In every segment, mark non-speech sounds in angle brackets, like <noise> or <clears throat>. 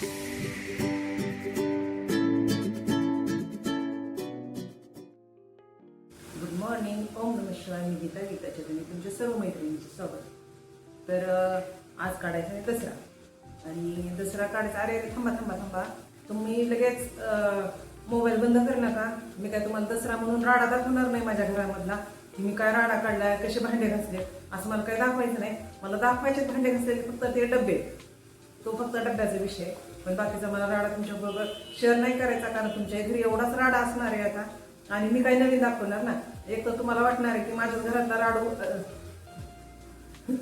Good morning ओम नम शिवाय. मी गीता गीताच्या तुम्ही तुमच्या सर्व मैत्रिणींचे स्वागत. तर आज काढायचा आहे दसरा. आणि दसरा काढायचा अरे अरे थांबा थांबा थांबा. तुम्ही लगेच मोबाईल बंद कर नका. मी काय तुम्हाला दसरा म्हणून राडा दाखवणार नाही माझ्या घरामधला. की मी काय राडा काढलाय कसे भांडे घासले? असं मला काय दाखवायचं नाही. मला दाखवायचे भांडे घासलेले फक्त ते डबे तो फक्त डब्याचा विषय आहे. पण बाकीचा मला राडा तुमच्याबरोबर शेअर नाही करायचा कारण तुमच्या घरी एवढाच राडा असणार आहे आता. आणि मी काही नवीन दाखवणार ना. एक तर तुम्हाला वाटणार आहे की माझ्याच घरातला राडू <laughs>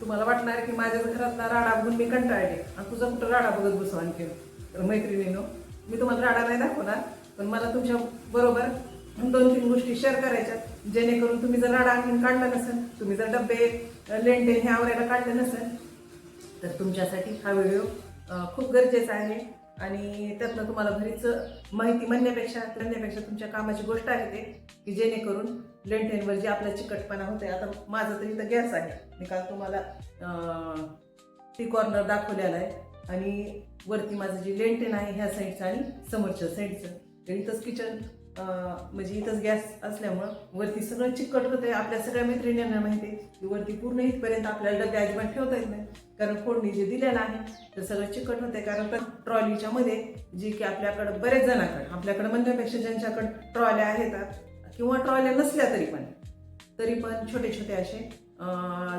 तुम्हाला वाटणार आहे की माझ्याच घरातला राडा बघून मी कंटाळले. आणि तुझा कुठं राडा बघत बसवान केलं तर मैत्रिणीनो मी तुम्हाला राडा नाही दाखवणार पण मला तुमच्या बरोबर दोन तीन गोष्टी शेअर करायच्या जेणेकरून तुम्ही जर राडा आणखीन काढला नसेल तुम्ही जर डबे लेंटे हे आवरायला काढले नसेल तर तुमच्यासाठी हा व्हिडिओ खूप गरजेचा आहे. आणि त्यातनं तुम्हाला बरीच माहिती म्हणण्यापेक्षा म्हणण्यापेक्षा तुमच्या कामाची गोष्ट आहे ते की जेणेकरून लेंटेनवर जे आपला चिकटपणा होते आता माझं तर इथं गॅस आहे. मी काल तुम्हाला ती कॉर्नर दाखवलेला आहे. आणि वरती माझं जे लेंटेन आहे ह्या साईडचं आणि समोरच्या साईडचं तर इथंच किचन म्हणजे इथंच गॅस असल्यामुळं वरती सगळं चिकट होतंय. आपल्या सगळ्या मैत्रिणींना माहिती की वरती पूर्ण इथपर्यंत आपल्याला डबे अजिबात ठेवता येत नाही. कारण फोडणी जे दिलेलं आहे तर सगळं चिकट होतंय. कारण तर ट्रॉलीच्या मध्ये जे की आपल्याकडं बरेच जणांकडे आपल्याकडे म्हणण्यापेक्षा ज्यांच्याकडे ट्रॉल्या आहेत किंवा ट्रॉल्या नसल्या तरी पण तरी पण छोटे छोटे असे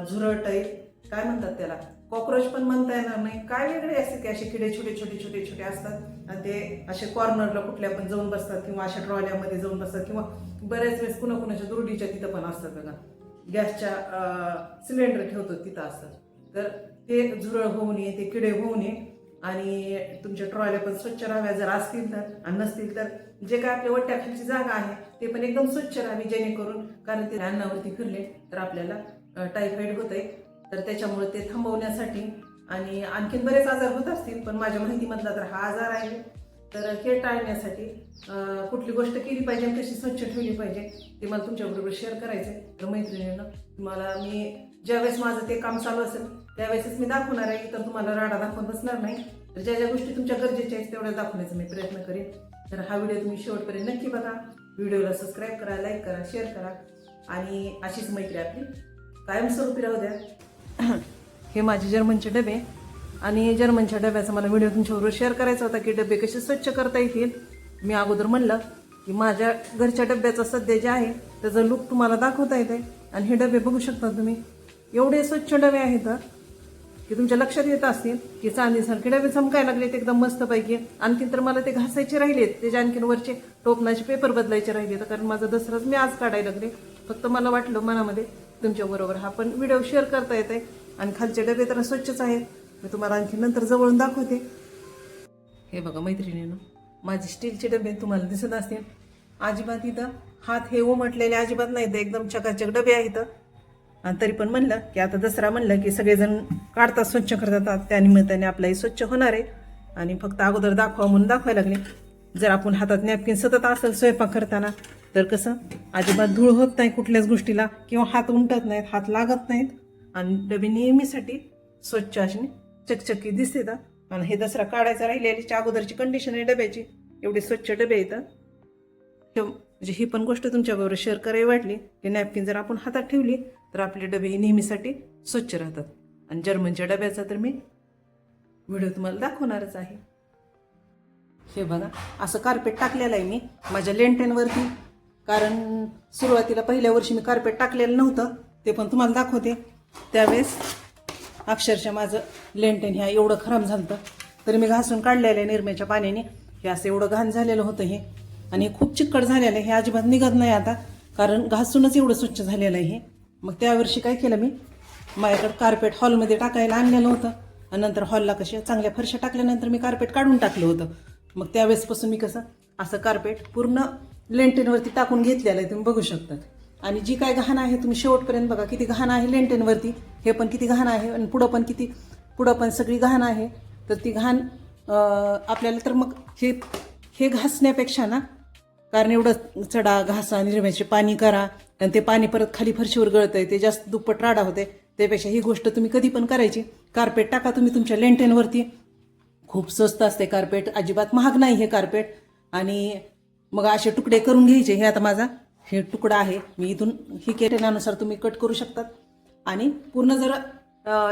झुरळ टाईप काय म्हणतात त्याला? कॉक्रोच पण म्हणता येणार नाही. काय वेगळे असते की असे किडे छोटे छोटे छोटे छोटे असतात? आणि ते असे कॉर्नरला कुठल्या पण जाऊन बसतात किंवा अशा ट्रॉल्यामध्ये जाऊन बसतात किंवा बऱ्याच वेळेस कुणा कुणाच्या दुरडीच्या तिथं पण असतात बघा. गॅसच्या सिलेंडर ठेवतो तिथं असतात. तर ते झुरळ होऊ नये ते किडे होऊ नये. आणि तुमच्या ट्रॉल्या पण स्वच्छ राहाव्या जर असतील तर आणि नसतील तर जे काय आपल्या वट्ट्याखालची जागा आहे ते पण एकदम स्वच्छ राहावी जेणेकरून कारण ते अन्नावरती फिरले तर आपल्याला टायफॉइड होत आहे तर त्याच्यामुळे ते थांबवण्यासाठी आणि आणखीन बरेच आजार होत असतील पण माझ्या माहितीमधला तर हा आजार आहे. तर हे टाळण्यासाठी कुठली गोष्ट केली पाहिजे आणि कशी स्वच्छ ठेवली पाहिजे ते मला तुमच्याबरोबर शेअर करायचं आहे तर मैत्रिणीनं तुम्हाला मी ज्यावेळेस माझं ते काम चालू असेल त्यावेळेसच मी दाखवणार आहे तर तुम्हाला राडा दाखवत बसणार नाही. तर ज्या ज्या गोष्टी तुमच्या गरजेच्या आहेत तेवढ्या दाखवण्याचा मी प्रयत्न करेन. तर हा व्हिडिओ तुम्ही शेवटपर्यंत नक्की बघा. व्हिडिओला सबस्क्राईब करा लाईक करा शेअर करा. आणि अशीच मैत्री आपली कायमस्वरूपी राहू द्या. <clears throat> हे माझे जर्मनचे डबे. आणि जर्मनच्या डब्याचा मला व्हिडिओ तुमच्याबरोबर शेअर करायचा होता की डबे कसे स्वच्छ करता येतील. मी अगोदर म्हणलं की माझ्या घरच्या डब्याचा सध्या जे आहे त्याचा लुक तुम्हाला दाखवता येते आणि हे डबे बघू शकता तुम्ही. एवढे स्वच्छ डबे आहेत की तुमच्या लक्षात येत असतील की चांदीसारखे डबे चमकायला लागलेत एकदम मस्तपैकी. आणखीन तर मला ते घासायचे राहिलेत. त्याच्या आणखीन वरचे टोपणाचे पेपर बदलायचे राहिले तर कारण माझा दसराच मी आज काढायला लागले. फक्त मला वाटलं मनामध्ये तुमच्याबरोबर हा पण व्हिडिओ शेअर करता येते आणि खालचे डबे तर स्वच्छच आहेत. मी तुम्हाला आणखी नंतर जवळून दाखवते. हे बघा मैत्रिणीनं माझे स्टीलचे डबे तुम्हाला दिसत असतील. अजिबात इथं हात हे उमटलेले अजिबात नाही तर एकदम चकाचक डबे आहेत. आणि तरी पण म्हणलं की आता दसरा म्हणलं की सगळेजण काढतात स्वच्छ करतात. त्या निमित्ताने आपलाही स्वच्छ होणार आहे. आणि फक्त अगोदर दाखवा म्हणून दाखवायला लागले. जर आपण हातात नॅपकिन सतत असेल स्वयंपाक करताना तर कसं? अजिबात धूळ होत नाही कुठल्याच गोष्टीला किंवा हात उमटत नाहीत हात लागत नाहीत. आणि डबे नेहमीसाठी स्वच्छ अशी चकचकी दिसते तर आणि हे दसरा काढायचा राहिलेली अगोदरची कंडिशन आहे डब्याची. एवढे स्वच्छ डबे येतात हे- म्हणजे ही पण गोष्ट तुमच्याबरोबर शेअर करावी वाटली की नॅपकिन जर आपण हातात ठेवली तर आपले डबे हे नेहमीसाठी स्वच्छ राहतात. आणि जर्मनच्या डब्याचा तर मी व्हिडिओ तुम्हाला दाखवणारच आहे. हे बघा असं कार्पेट टाकलेलं आहे मी माझ्या लेंटेनवरती कारण सुरुवातीला पहिल्या वर्षी मी कार्पेट टाकलेलं नव्हतं ते पण तुम्हाला दाखवते. त्यावेळेस अक्षरशः माझं लेंटेन ह्या एवढं खराब झालं तर तरी मी घासून काढलेलं आहे निरम्याच्या पाण्याने. हे असं एवढं घाण झालेलं होतं हे. आणि हे खूप चिकट झालेलं आहे हे अजिबात निघत नाही आता कारण घासूनच एवढं स्वच्छ झालेलं आहे हे. मग त्या वर्षी काय केलं मी? माझ्याकडं कार्पेट हॉलमध्ये टाकायला आणलेलं होतं. आणि नंतर हॉलला कशा चांगल्या फरशा टाकल्यानंतर मी कार्पेट काढून टाकलं होतं. मग त्यावेळेसपासून मी कसं असं कार्पेट पूर्ण लेंटेनवरती टाकून घेतलेलं आहे तुम्ही बघू शकतात आणि जी काय घाण आहे तुम्ही शेवटपर्यंत बघा किती घाण आहे लेंटेनवरती हे पण किती घाण आहे आणि पुढं पण किती पुढं पण सगळी घाण आहे. तर ती घाण आपल्याला तर मग हे हे घासण्यापेक्षा ना कारण एवढं चढा घासा निर्म्याचे पाणी करा आणि ते पाणी परत खाली फरशीवर गळतंय ते जास्त दुप्पट राडा होते त्यापेक्षा ही गोष्ट तुम्ही कधी पण करायची. कार्पेट टाका तुम्ही तुमच्या लेंटेनवरती खूप स्वस्त असते कार्पेट अजिबात महाग नाही हे कार्पेट आणि मग असे तुकडे करून घ्यायचे हे आता माझा हे तुकडा आहे. मी इथून ही केटेनानुसार तुम्ही कट करू शकतात. आणि पूर्ण जर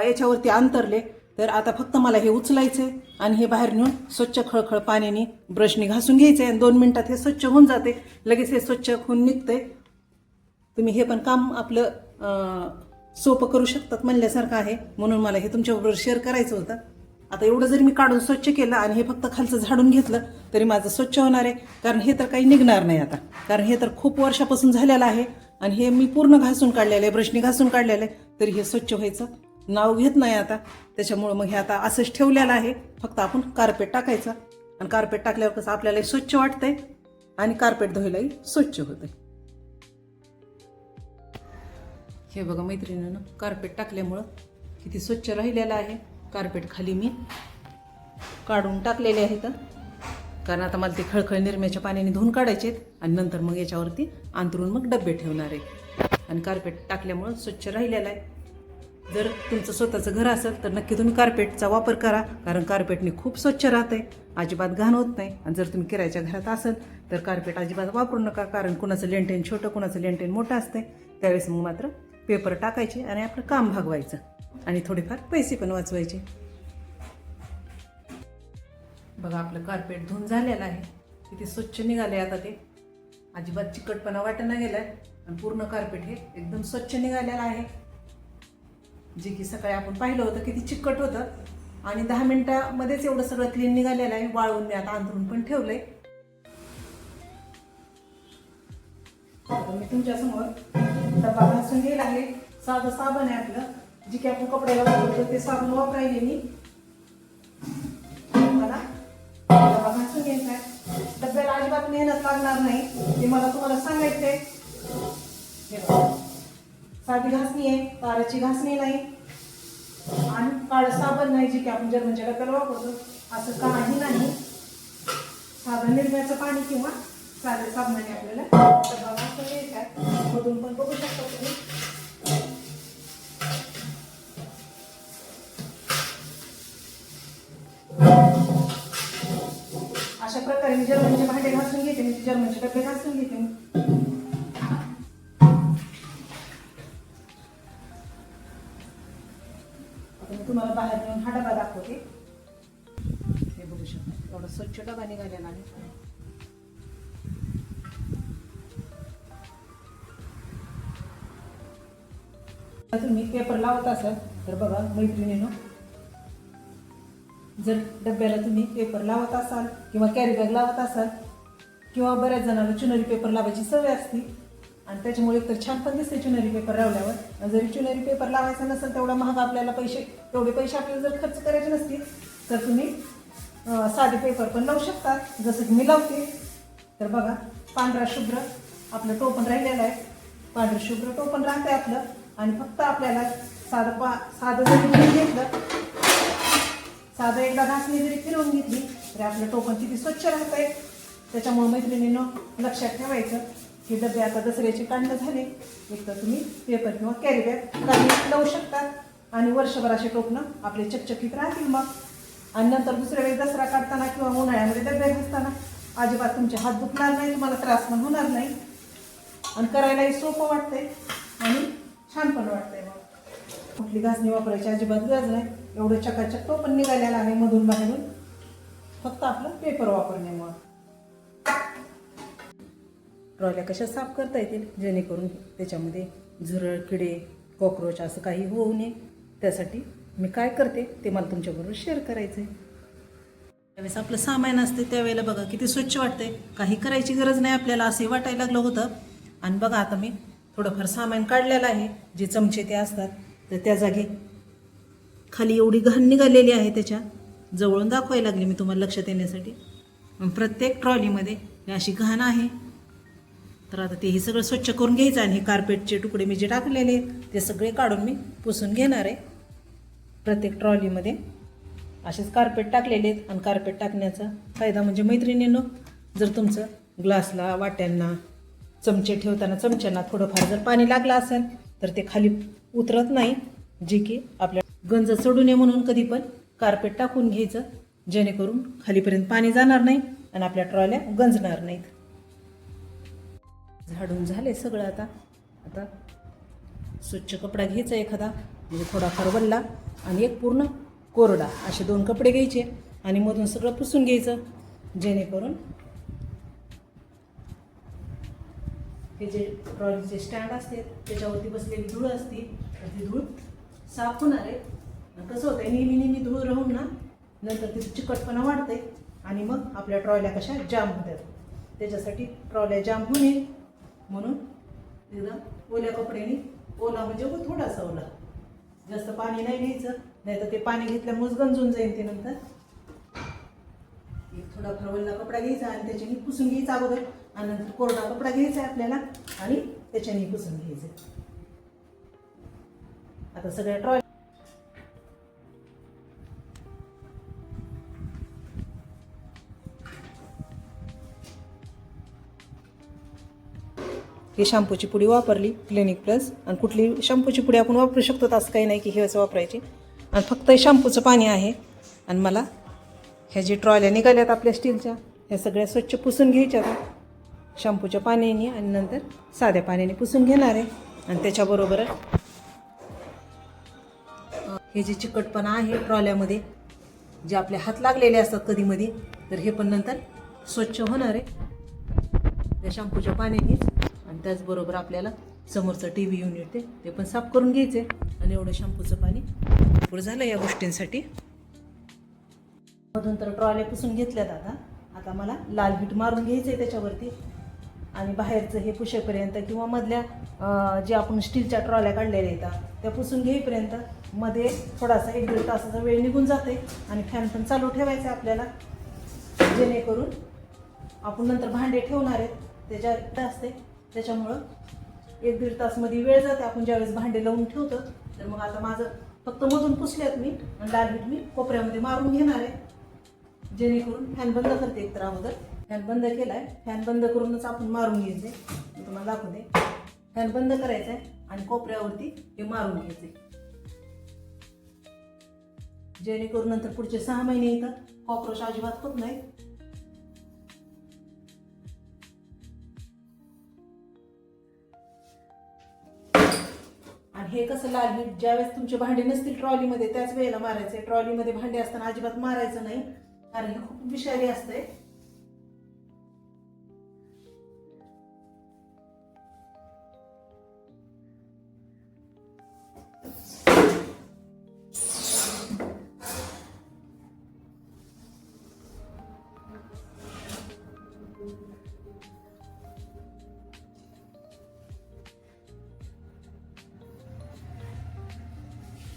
याच्यावरती अंतरले तर आता फक्त मला हे उचलायचं आहे आणि हे बाहेर नेऊन स्वच्छ खळखळ पाण्याने ब्रशने घासून घ्यायचं आहे आणि दोन मिनटात हे स्वच्छ होऊन जाते. लगेच हे स्वच्छ होऊन निघतंय. तुम्ही हे पण काम आपलं सोपं करू शकतात म्हणल्यासारखं आहे. म्हणून मला हे तुमच्याबरोबर शेअर करायचं होतं. आता एवढं जरी मी काढून स्वच्छ केलं आणि हे फक्त खालचं झाडून घेतलं तरी माझं स्वच्छ होणार आहे. कारण हे तर काही निघणार नाही आता. कारण हे तर खूप वर्षापासून झालेलं आहे आणि हे मी पूर्ण घासून काढलेलं आहे ब्रशने घासून काढलेलं आहे. तरी हे स्वच्छ व्हायचं. नाव घेत नाही आता. त्याच्यामुळं मग हे आता असंच ठेवलेलं आहे. फक्त आपण कार्पेट टाकायचं. आणि कार्पेट टाकल्यावर कसं आपल्याला स्वच्छ वाटतंय आणि कार्पेट धुवायलाही स्वच्छ होतंय. हे बघा मैत्रिणीनं कार्पेट टाकल्यामुळं किती स्वच्छ राहिलेलं आहे. कार्पेट खाली मी काढून टाकलेले आहेत कारण आता मला ते खळखळ निरम्याच्या पाण्याने धुवून काढायचे आहेत. आणि नंतर मग याच्यावरती अंतरून मग डबे ठेवणार आहे. आणि कार्पेट टाकल्यामुळं स्वच्छ राहिलेलं आहे. जर तुमचं स्वतःचं घर असेल तर नक्की तुम्ही कार्पेटचा वापर करा. कारण कार्पेटने खूप स्वच्छ राहते अजिबात घाण होत नाही. आणि जर तुम्ही किरायच्या घरात असेल तर कार्पेट अजिबात वापरू नका. कारण कुणाचं लेंटेन छोटं कुणाचं लेंटेन मोठं असते त्यावेळेस मग मात्र पेपर टाकायचे आणि आपलं काम भागवायचं. आणि थोडेफार पैसे पण वाचवायचे. बघा आपलं कार्पेट धुवून झालेलं आहे. किती स्वच्छ निघाले आता ते. अजिबात चिकटपणा वाटणं गेलाय. आणि पूर्ण कार्पेट हे एकदम स्वच्छ निघालेलं आहे. जे की सकाळी आपण पाहिलं होतं किती चिकट होतं. आणि दहा मिनिटामध्येच एवढं सगळं क्लीन निघालेलं आहे. वाळवून मी आता अंतरून पण ठेवलंय. मी तुमच्यासमोर डबा घासून गेला आहे साधं साबण आहे आपलं. जे की आपण कपड्याला वापरतो ते साबण वापरायले मी मला डबा घासून घ्यायचा आहे डब्याला अजिबात मेहनत लागणार नाही. ते मला तुम्हाला सांगायचंय. साधी घासणी आहे ताराची घासणी नाही. आणि काळं साबण नाही जे की आपण जर्मनच्या डब्याला वापरतो. असं काही नाही. साधं निर्म्याचं पाणी किंवा साध्या साबणाने आपल्याला डबा घासून घ्यायचा मधून पण बघू शकता तुम्ही. अशा मी जर्मनचे भांडे घासून घेते मी जर्मनचे डबे घासून घेते. मी तुम्हाला बाहेर येऊन हा डबा दाखवते. हे बघू शकता एवढा स्वच्छ डबा निघालेला आहे. तुम्ही पेपर लावत असाल तर बघा मैत्रिणीनं जर डब्याला तुम्ही पेपर लावत असाल किंवा कॅरी बॅग लावत असाल किंवा बऱ्याच जणांना चुनरी पेपर लावायची सवय असते आणि त्याच्यामुळे तर छान पण दिसते चुनरी पेपर लावल्यावर. जरी चुनरी पेपर लावायचा नसेल तेवढा महाग आपल्याला पैसे तेवढे पैसे आपल्याला जर खर्च करायचे नसतील तर तुम्ही साधे पेपर पण लावू शकता. जसं की मी लावते. तर बघा पांढरा शुभ्र आपलं टोपण राहिलेलं आहे. पांढरं शुभ्र टोपण आहे आपलं. आणि फक्त आपल्याला साधं पा साधं जरी घेतलं साधं एकदा घासणी जरी फिरवून घेतली तरी आपलं टोपण किती स्वच्छ राहतंय. त्याच्यामुळे मैत्रिणीनं लक्षात ठेवायचं हे डबे आता दसऱ्याचे काढणं झाले. एक तर तुम्ही पेपर किंवा कॅरी बॅग लावू शकता आणि वर्षभर असे टोपणं आपले चकचकीत राहतील मग. आणि नंतर दुसऱ्या वेळी दसरा काढताना किंवा उन्हाळ्यामध्ये डबे घासताना अजिबात तुमचे हात दुखणार नाही तुम्हाला त्रास पण होणार नाही. आणि करायलाही सोपं वाटतंय आणि छान पण वाटतंय मग. कुठली घासणी वापरायची? अजिबात गरज नाही. एवढं चकाचक तो पण निघालेला आहे मधून बाहेरून. फक्त आपलं पेपर वापरण्यामुळं ट्रॉल्या कशा साफ करता येतील? जेणेकरून त्याच्यामध्ये झुरळ किडे कॉक्रोच असं काही होऊ नये. त्यासाठी मी काय करते ते मला तुमच्याबरोबर शेअर करायचं आहे त्यावेळेस आपलं सामान असते त्यावेळेला बघा किती स्वच्छ वाटते काही करायची गरज नाही आपल्याला असे वाटायला लागलं होतं. आणि बघा आता मी थोडंफार सामान काढलेलं आहे. जे चमचे ते असतात. तर त्या जागी खाली एवढी घाण निघालेली आहे त्याच्या. जवळून दाखवायला लागली मी तुम्हाला लक्षात येण्यासाठी. प्रत्येक ट्रॉलीमध्ये अशी घाण आहे. तर आता ते हे सगळं स्वच्छ करून घ्यायचं आणि हे कार्पेटचे तुकडे मी जे टाकलेले आहेत, ते सगळे काढून मी पुसून घेणार आहे. प्रत्येक ट्रॉलीमध्ये असेच कार्पेट टाकलेले आहेत आणि कार्पेट टाकण्याचा फायदा म्हणजे मैत्रिणींनो जर तुमचं ग्लासला वाट्यांना चमचे ठेवताना चमच्यांना थोडंफार जर पाणी लागलं असेल तर ते खाली उतरत नाही जे की आपल्या गंज चढू नये म्हणून कधी पण कार्पेट टाकून घ्यायचं जेणेकरून खालीपर्यंत पाणी जाणार नाही आणि आपल्या ट्रॉल्या गंजणार नाहीत. झाडून झाले सगळं आता. आता स्वच्छ कपडा घ्यायचा एखादा म्हणजे थोडाफार वल्ला आणि एक पूर्ण कोरडा असे दोन कपडे घ्यायचे आणि मधून सगळं पुसून घ्यायचं जेणेकरून हे जे ट्रॉलीचे स्टँड असते त्याच्यावरती बसलेली धूळ असते तर ती धूळ साफ होणार आहे कसं होतं नेहमी नेहमी धूळ राहून ना नंतर तिथं चिकटपणा वाढते आणि मग आपल्या ट्रॉल्या कशा जाम होतात. त्याच्यासाठी ट्रॉल्या जाम होऊ नये म्हणून एकदम ओल्या कपड्याने ओला म्हणजे व थोडासा ओला. जास्त पाणी नाही घ्यायचं नाही तर ते पाणी घेतल्यामुळेच गंजून जाईल ते नंतर. एक थोडा ओला कपडा घ्यायचा आणि त्याच्याने पुसून घ्यायचा अगोदर. आणि कोरडा कपडा घ्यायचा आहे आपल्याला आणि त्याच्याने पुसून घ्यायचं. आता सगळ्या ट्रॉय ही शॅम्पूची पुडी वापरली क्लिनिक प्लस आणि कुठली शॅम्पूची पुडी आपण वापरू शकतो असं काही नाही की हे असं वापरायची. आणि फक्त शॅम्पूचं पाणी आहे. आणि मला ह्या जे ट्रॉल्या निघाल्यात आपल्या स्टीलच्या ह्या सगळ्या स्वच्छ पुसून घ्यायच्या आता शॅम्पूच्या पाण्याने आणि नंतर साध्या पाण्याने पुसून घेणार आहे. आणि त्याच्याबरोबर हे जे चिकटपणा आहे ट्रॉल्यामध्ये जे आपले हात लागलेले असतात कधीमध्ये तर हे पण नंतर स्वच्छ होणार आहे. त्या शॅम्पूच्या पाण्यानेच आणि त्याचबरोबर आपल्याला समोरचं टी व्ही युनिट ते ते पण साफ करून घ्यायचे आणि एवढं शॅम्पूचं पाणी पुढं झालं या गोष्टींसाठी. मधून तर ट्रॉल्या पुसून घेतल्यात आता. आता मला लाल बीट मारून घ्यायचं आहे त्याच्यावरती. आणि बाहेरचं हे पुशेपर्यंत किंवा मधल्या जे आपण स्टीलच्या ट्रॉल्या काढलेल्या येतात त्या पुसून घेईपर्यंत मध्ये थोडासा एक दीड तासाचा वेळ निघून जाते आणि फॅन पण चालू ठेवायचा आहे आपल्याला. जेणेकरून आपण नंतर भांडे ठेवणार आहेत त्याच्यात असते. त्याच्यामुळं एक दीड तासमध्ये वेळ जाते. आपण ज्यावेळेस भांडे लावून ठेवतो तर मग आता माझं फक्त मधून पुसल्यात मी आणि लाल मी कोपऱ्यामध्ये मारून घेणार आहे. जेणेकरून फॅन बंद करते एक तर अगोदर. फॅन बंद केलाय. फॅन बंद करूनच आपण मारून घ्यायचे मी तुम्हाला दाखवते फॅन बंद करायचा आहे आणि कोपऱ्यावरती हे मारून घ्यायचे जेणेकरून नंतर पुढचे सहा महिने येतात कॉक्रोच अजिबात होत नाही आणि हे कसं लागेल ज्यावेळेस तुमचे भांडे नसतील ट्रॉलीमध्ये त्याच वेळेला मारायचे ट्रॉलीमध्ये भांडे असताना अजिबात मारायचं नाही. कारण हे खूप विषारी असतंय.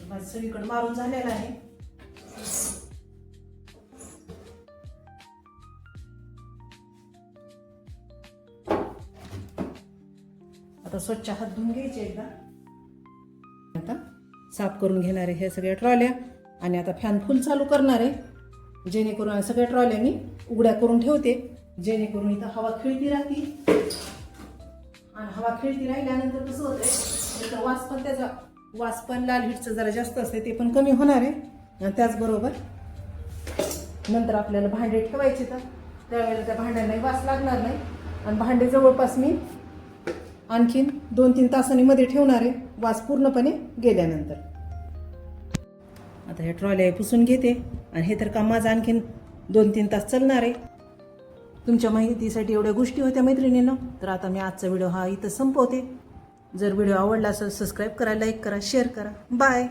माझं सगळीकडे मारून झालेलं आहे. आता स्वच्छ हात धुवून घ्यायचे एकदा. आता साफ करून घेणार आहे ह्या सगळ्या ट्रॉल्या आणि आता फॅन फुल चालू करणार आहे. जेणेकरून सगळ्या ट्रॉल्या मी उघड्या करून ठेवते. जेणेकरून इथं हवा खेळती राहते आणि हवा खेळती राहिल्यानंतर कसं होतंय? वास पण त्याचा वास पण लाल हिटचं जरा जास्त असते ते पण कमी होणार आहे. आणि त्याचबरोबर नंतर आपल्याला भांडे ठेवायचे तर त्यावेळेला त्या भांड्यांनाही वास लागणार नाही. आणि भांडे जवळपास मी आणखीन दोन तीन तासांनी मध्ये ठेवणार आहे वास पूर्णपणे गेल्यानंतर. आता हे ट्रॉल्या पुसून घेते. आणि हे तर काम माझं आणखीन दोन तीन तास चालणार आहे. तुमच्या माहितीसाठी एवढ्या गोष्टी होत्या मैत्रिणीनं. तर आता मी आजचा व्हिडिओ हा इथं संपवते. जर व्हिडिओ आवडला असेल सबस्क्राईब करा लाईक करा शेअर करा. बाय